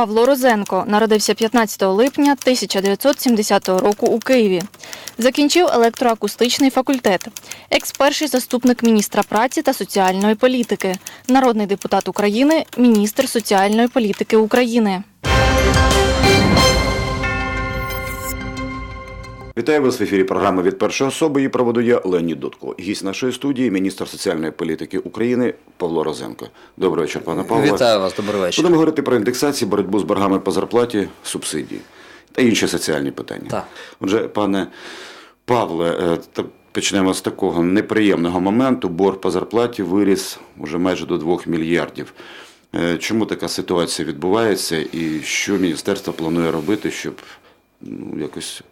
Павло Розенко народився 15 липня 1970 року у Києві. Закінчив електроакустичний факультет. Екс-перший заступник міністра праці та соціальної політики, народний депутат України, міністр соціальної політики України. Вітаю вас в ефірі програми від першої особи. Її проведу я Леонід Дудко. Гість нашої студії, міністр соціальної політики України Павло Розенко. Добрий вечір, пане Павло. Вітаю вас, добрий вечір. Будемо говорити про індексацію, боротьбу з боргами по зарплаті, субсидії та інші соціальні питання. Так. Отже, пане Павле, е, почнемо з такого неприємного моменту. Борг по зарплаті виріс уже майже до 2 мільярдів. Е, Чому така ситуація відбувається і що міністерство планує робити, щоб ну, якось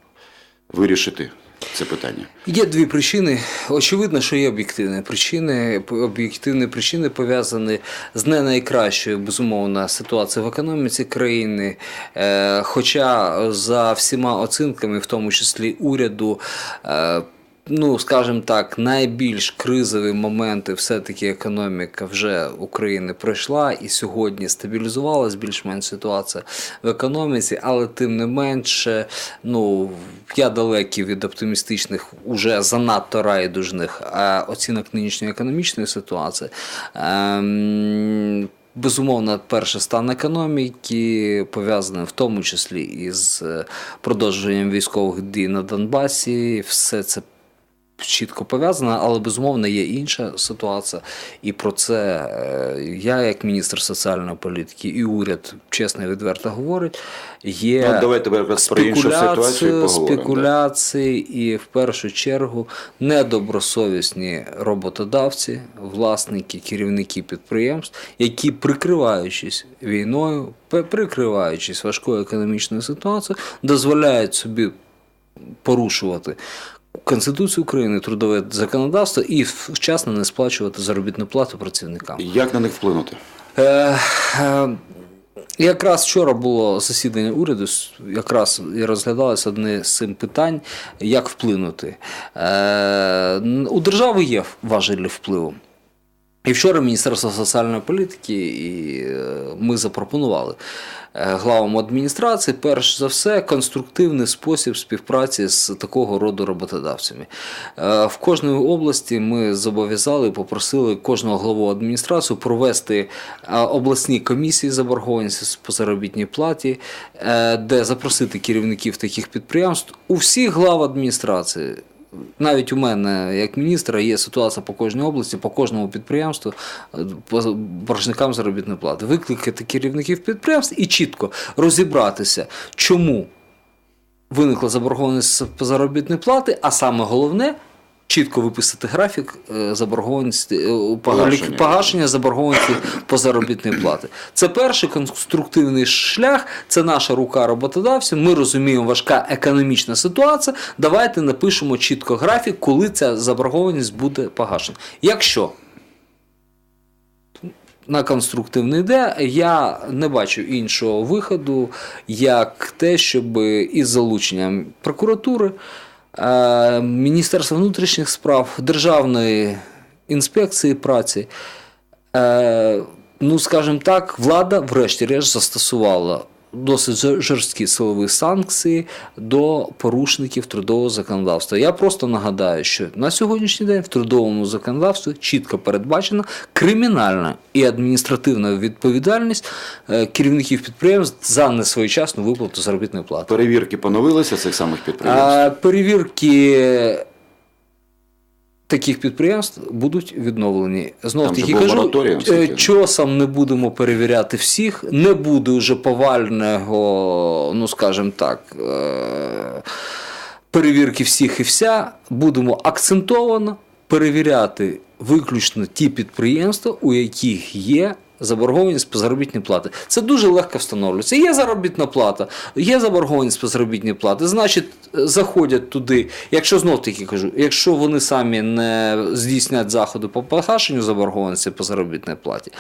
вирішити це питання? Є дві причини. Очевидно, що є об'єктивні причини. Об'єктивні причини пов'язані з не найкращою, безумовно, ситуацією в економіці країни. Е, Хоча за всіма оцінками, в тому числі уряду, е, Ну, скажімо так, найбільш кризові моменти все-таки економіка вже України пройшла і сьогодні стабілізувалась більш-менш ситуація в економіці, але тим не менше, ну я далекий від оптимістичних, уже занадто райдужних е, оцінок нинішньої економічної ситуації. Ем, Безумовно, перше стан економіки пов'язаний в тому числі із е, продовженням військових дій на Донбасі. Все це чітко пов'язано, але безумовно є інша ситуація. І про це е, я, як міністр соціальної політики, і уряд чесно і відверто говорить. Є Ну, давайте про іншу ситуацію спекуляцію, да. спекуляції і в першу чергу недобросовісні роботодавці, власники, керівники підприємств, які прикриваючись війною, прикриваючись важкою економічною ситуацією, дозволяють собі порушувати. Конституцію України, трудове законодавство і вчасно не сплачувати заробітну плату працівникам. Як на них вплинути? Е, е, Якраз вчора було засідання уряду, якраз і розглядалося одне з цим питань, як вплинути. Е, У держави є важелі впливу. І вчора Міністерство соціальної політики і е, ми запропонували е, главам адміністрації, перш за все, конструктивний спосіб співпраці з такого роду роботодавцями. Е, В кожній області ми зобов'язали, попросили кожного главу адміністрації провести обласні комісії заборгованості по заробітній платі, де запросити керівників таких підприємств у всіх глав адміністрації. Навіть у мене, як міністра, є ситуація по кожній області, по кожному підприємству, по боржникам заробітної плати. Викликати керівників підприємств і чітко розібратися, чому виникла заборгованість по заробітної плати, а саме головне. Чітко виписати графік е, заборгованості е, Погашення. погашення заборгованості по заробітної плати. Це перший конструктивний шлях, це наша рука роботодавців. Ми розуміємо, важка економічна ситуація. Давайте напишемо чітко графік, коли ця заборгованість буде погашена. Якщо на конструктивний йде, я не бачу іншого виходу, як те, щоб із залученням прокуратури, Міністерства внутрішніх справ, Державної інспекції праці, е, ну, скажімо так, влада, врешті-решт, застосувала досить жорсткі силові санкції до порушників трудового законодавства. Я просто нагадаю, що на сьогоднішній день в трудовому законодавстві чітко передбачена кримінальна і адміністративна відповідальність е, керівників підприємств за несвоєчасну виплату заробітної плати. Перевірки поновилися цих самих підприємств? А, перевірки таких підприємств будуть відновлені. Знов таки кажу, е, чосом не будемо перевіряти всіх, не буде вже повального, ну скажімо так. е, Перевірки всіх і вся, будемо акцентовано перевіряти виключно ті підприємства, у яких є заборгованість по заробітній плати. Це дуже легко встановлюється. Є заробітна плата, є заборгованість по заробітній плати, значить, заходять туди. Якщо знов таки кажу, якщо вони самі не здійснять заходи по погашенню заборгованості по заробітній платі,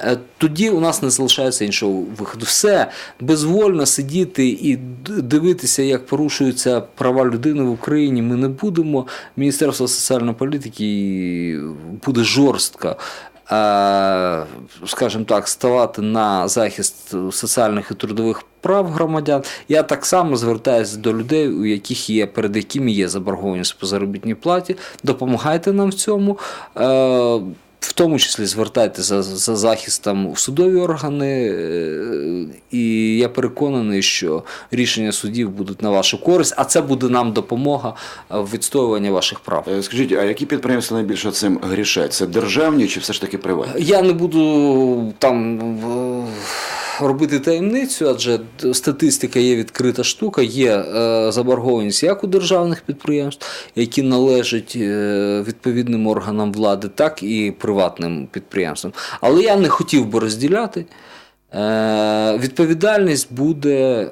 е, тоді у нас не залишається іншого виходу. Все безвольно сидіти і дивитися, як порушуються права людини в Україні. Ми не будемо. Міністерство соціальної політики буде жорстко скажімо так, ставати на захист соціальних і трудових прав громадян. Я так само звертаюся до людей, у яких є, перед якими є заборгованість по заробітній платі. Допомагайте нам в цьому. Е, в тому числі звертайте за, за захистом в судові органи, е, і я переконаний, що рішення судів будуть на вашу користь, а це буде нам допомога в відстоюванні ваших прав. Е, Скажіть, а які підприємства найбільше цим грішать? Це державні чи все ж таки приватні? Я не буду там в- робити таємницю, адже статистика є відкрита штука, є е, заборгованість як у державних підприємств, які належать е, відповідним органам влади, так і приватним підприємствам. Але я не хотів би розділяти. Е, Відповідальність буде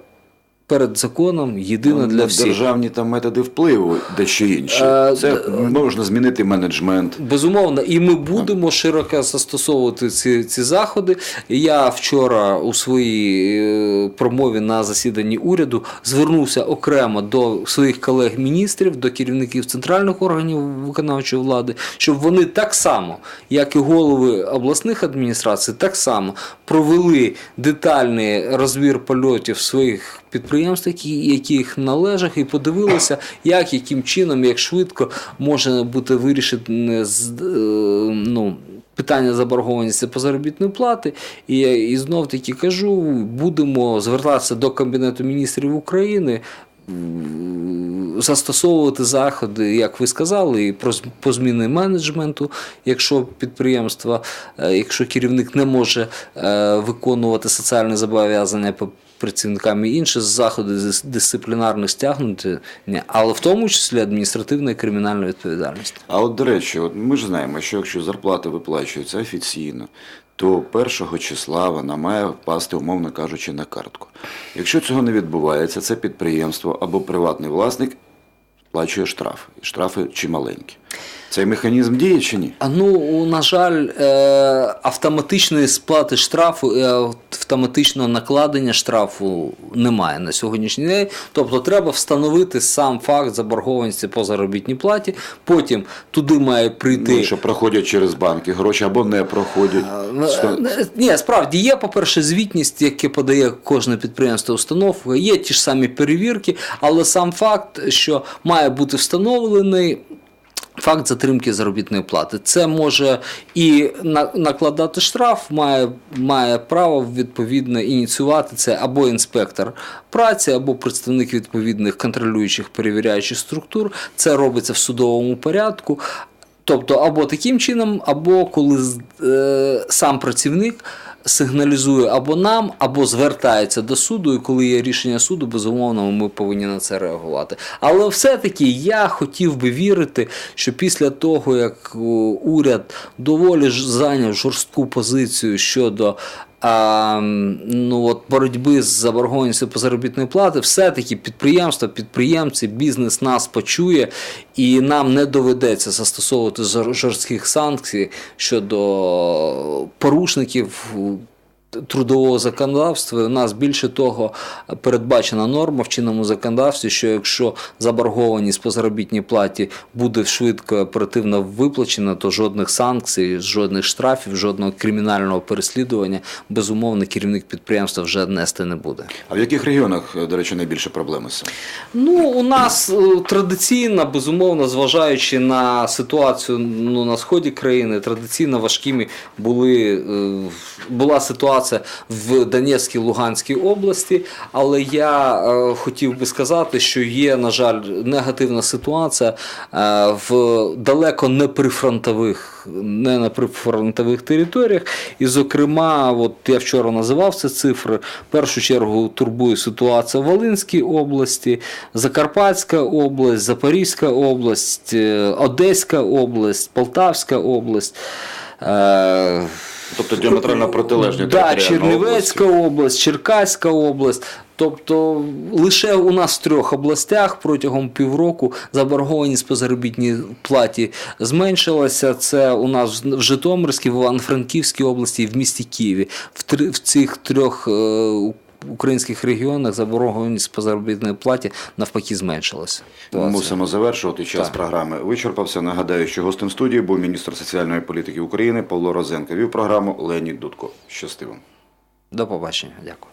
перед законом єдина для всіх. Державні там методи впливу дещо інші. Е, Це можна змінити менеджмент. Безумовно, і ми будемо широко застосовувати ці, ці заходи. Я вчора у своїй е, промові на засіданні уряду звернувся окремо до своїх колег-міністрів, до керівників центральних органів виконавчої влади, щоб вони так само, як і голови обласних адміністрацій, так само провели детальний розбір польотів своїх підприємств, які, яких належать, і подивилися, як, яким чином, як швидко може бути вирішене е, ну, питання заборгованості по заробітної плати. І, і знов таки кажу, будемо звертатися до Кабінету міністрів України. Застосовувати заходи, як ви сказали, і по зміни менеджменту, якщо підприємство, е, якщо керівник не може е, виконувати соціальні зобов'язання по працівникам інші заходи дис- дисциплінарних стягнути, але в тому числі адміністративна і кримінальна відповідальність. А от до речі, от ми ж знаємо, що якщо зарплата виплачується офіційно, то першого числа вона має впасти, умовно кажучи, на картку. Якщо цього не відбувається, це підприємство або приватний власник сплачує штрафи. Штрафи чималенькі. Цей механізм діє чи ні? А ну, на жаль, е, автоматичної сплати штрафу і автоматичного накладення штрафу немає на сьогоднішній день. Тобто треба встановити сам факт заборгованості по заробітній платі. Потім туди має прийти. Ну, що проходять через банки гроші або не проходять. Е, Ні, справді є, по-перше, звітність, яке подає кожне підприємство установка, є ті ж самі перевірки, але сам факт, що має бути встановлений. Факт затримки заробітної плати. Це може і на- накладати штраф, має, має право відповідно ініціювати це або інспектор праці, або представник відповідних контролюючих перевіряючих структур. Це робиться в судовому порядку. Тобто, або таким чином, або коли е, сам працівник сигналізує або нам, або звертається до суду, і коли є рішення суду, безумовно, ми повинні на це реагувати. Але все-таки я хотів би вірити, що після того, як уряд доволі ж зайняв жорстку позицію щодо а, ну, от, боротьби з заборгованістю по заробітної плати, все-таки підприємства, підприємці, бізнес нас почує, і нам не доведеться застосовувати жорстких санкцій щодо порушників трудового законодавства. У нас більше того передбачена норма в чинному законодавстві, що якщо заборгованість по заробітній платі буде швидко оперативно виплачена, то жодних санкцій, жодних штрафів, жодного кримінального переслідування безумовно керівник підприємства вже нести не буде. А в яких регіонах, до речі, найбільше проблеми? Ну, у нас е, традиційно, безумовно, зважаючи на ситуацію ну, на сході країни, традиційно важкими були, е, була ситуація в Донецькій Луганській області. Але я е, хотів би сказати, що є, на жаль, негативна ситуація е, в далеко не прифронтових, не на прифронтових територіях. І, зокрема, от я вчора називав ці цифри. В першу чергу турбує ситуація в Волинській області, Закарпатська область, Запорізька область, е, Одеська область, Полтавська область. Е, Тобто діаметрально протилежні Да, Чернівецька області. область, Черкаська область. Тобто лише у нас в трьох областях протягом півроку заборгованість по заробітній платі зменшилася. Це у нас в Житомирській, в Івано-Франківській області і в місті Києві. В, три, в цих трьох е, українських регіонах заборгованість по заробітній платі навпаки зменшилася. Мусимо завершувати час Так. програми. Вичерпався. Нагадаю, що гостем студії був міністр соціальної політики України Павло Розенко. Вів програму Леонід Дудко. Щастиво. До побачення. Дякую.